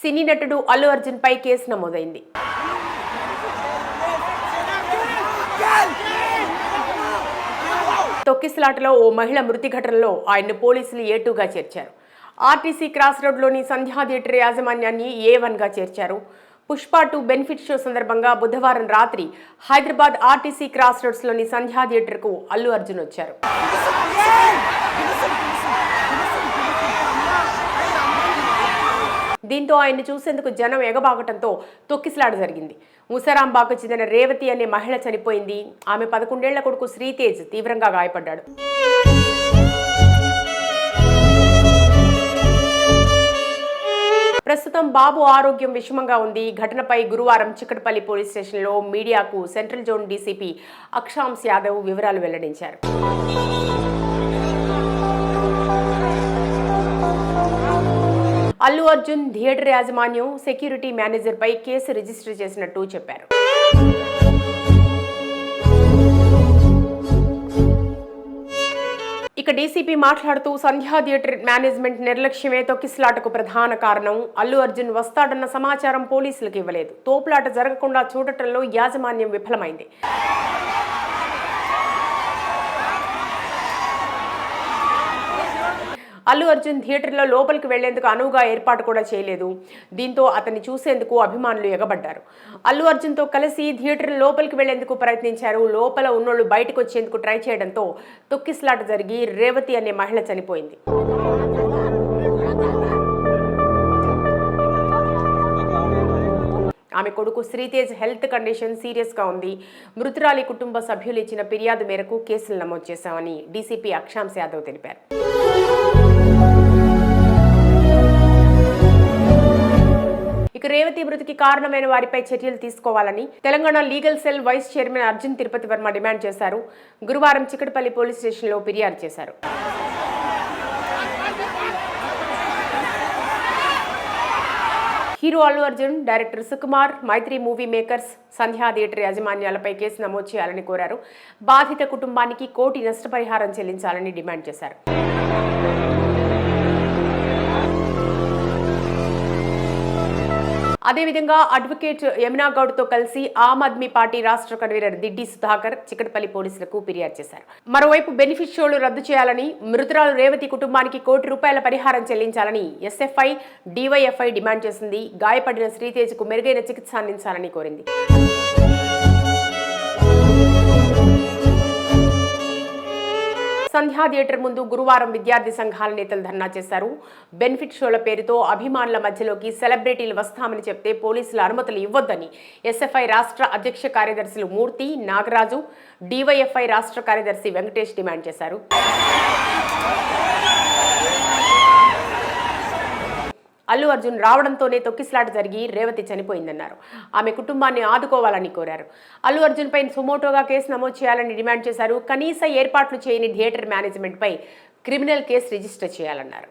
సినీ నటుడు అల్లు అర్జున్ పై కేసు నమోదైంది. తొక్కిసలాటలో ఓ మహిళ మృతి ఘటనలో ఆయన్ను పోలీసులు ఏటూగా చేర్చారు. ఆర్టీసీ క్రాస్ రోడ్లోని సంధ్యా థియేటర్ యాజమాన్యాన్ని ఏ వన్గా చేర్చారు. పుష్ప టూ బెనిఫిట్ షో సందర్భంగా బుధవారం రాత్రి హైదరాబాద్ ఆర్టీసీ క్రాస్ రోడ్స్లోని సంధ్యా థియేటర్కు అల్లు అర్జున్ వచ్చారు. దీంతో ఆయన్ని చూసేందుకు జనం ఎగబాగటంతో తొక్కిసలాట జరిగింది. ముసరాంబాకు చెందిన రేవతి అనే మహిళ చనిపోయింది. ఆమె పదకొండేళ్ళ కొడుకు శ్రీతేజ్ తీవ్రంగా గాయపడ్డాడు. ప్రస్తుతం బాబు ఆరోగ్యం విషమంగా ఉంది. ఘటనపై గురువారం చిక్కటపల్లి పోలీస్ స్టేషన్లో మీడియాకు central zone DCP Akshansh Yadav వివరాలు వెల్లడించారు. అల్లు అర్జున్ థియేటర్ యాజమాన్యం సెక్యూరిటీ మేనేజర్పై కేసు రిజిస్టర్ చేసినట్టు చెప్పారు. ఇక డీసీపీ మాట్లాడుతూ సంధ్యా థియేటర్ మేనేజ్మెంట్ నిర్లక్ష్యమే తొక్కిసలాటకు ప్రధాన కారణం. అల్లు అర్జున్ వస్తాడన్న సమాచారం పోలీసులకు ఇవ్వలేదు. తోపులాట జరగకుండా చూడటంలో యాజమాన్యం విఫలమైంది. అల్లు అర్జున్ థియేటర్లో లోపలికి వెళ్ళేందుకు అనువుగా ఏర్పాటు కూడా చేయలేదు. దీంతో అతన్ని చూసేందుకు అభిమానులు ఎగబడ్డారు. అల్లు అర్జున్తో కలిసి థియేటర్ లోపలికి వెళ్ళేందుకు ప్రయత్నించారు. లోపల ఉన్నోళ్ళు బయటకు వచ్చేందుకు ట్రై చేయడంతో తొక్కిస్లాట జరిగి రేవతి అనే మహిళ చనిపోయింది. ఆమె కొడుకు శ్రీతేజ్ హెల్త్ కండిషన్ సీరియస్గా ఉంది. మృతురాలి కుటుంబ సభ్యులు ఇచ్చిన ఫిర్యాదు మేరకు కేసులు నమోదు చేశామని డీసీపీ అక్షాంశ్ యాదవ్ తెలిపారు. రేవతి మృతికి కారణమైన వారిపై చర్యలు తీసుకోవాలని Telangana legal cell vice chairman Arjun Tirupati Varma demand చేశారు. గురువారం చిక్కటపల్లి పోలీస్ స్టేషన్లో ఫిర్యాదు చేశారు. Hero Allu Arjun director Sukumar Mythri movie makers Sandhya theatre యాజమాన్యాలపై case నమోదు చేయాలని కోరారు. బాధిత కుటుంబానికి కోటి నష్టపరిహారం చెల్లించాలని డిమాండ్ చేశారు. అదేవిధంగా అడ్వకేట్ యమునా గౌడ్తో కలిసి ఆమ్ ఆద్మీ పార్టీ రాష్ట్ర కన్వీనర్ దిడ్డి సుధాకర్ చికటపల్లి పోలీసులకు ఫిర్యాదు చేశారు. మరోవైపు బెనిఫిట్ షోలు రద్దు చేయాలని మృతురాలు రేవతి కుటుంబానికి కోటి రూపాయల పరిహారం చెల్లించాలని ఎస్ఎఫ్ఐ డివైఎఫ్ఐ డిమాండ్ చేసింది. గాయపడిన శ్రీతేజ్కు మెరుగైన చికిత్స అందించాలని కోరింది. సంధ్యా థియేటర్ ముందు గురువారం విద్యార్థి సంఘాల నేతలు ధర్నా చేశారు. బెనిఫిట్ షోల పేరుతో అభిమానుల మధ్యలోకి సెలబ్రిటీలు వస్తామని చెప్తే పోలీసులు అనుమతులు ఇవ్వొద్దని ఎస్ఎఫ్ఐ రాష్ట్ర అధ్యక్ష కార్యదర్శులు మూర్తి నాగరాజు డివైఎఫ్ఐ రాష్ట్ర కార్యదర్శి వెంకటేష్ డిమాండ్ చేశారు. అల్లు అర్జున్ రావడంతోనే తొక్కిసలాట జరిగి రేవతి చనిపోయిందన్నారు. ఆమె కుటుంబాన్ని ఆదుకోవాలని కోరారు. అల్లు అర్జున్ పై సుమోటోగా కేసు నమోదు చేయాలని డిమాండ్ చేశారు. కనీస ఏర్పాట్లు చేయని థియేటర్ మేనేజ్మెంట్పై క్రిమినల్ కేసు రిజిస్టర్ చేయాలన్నారు.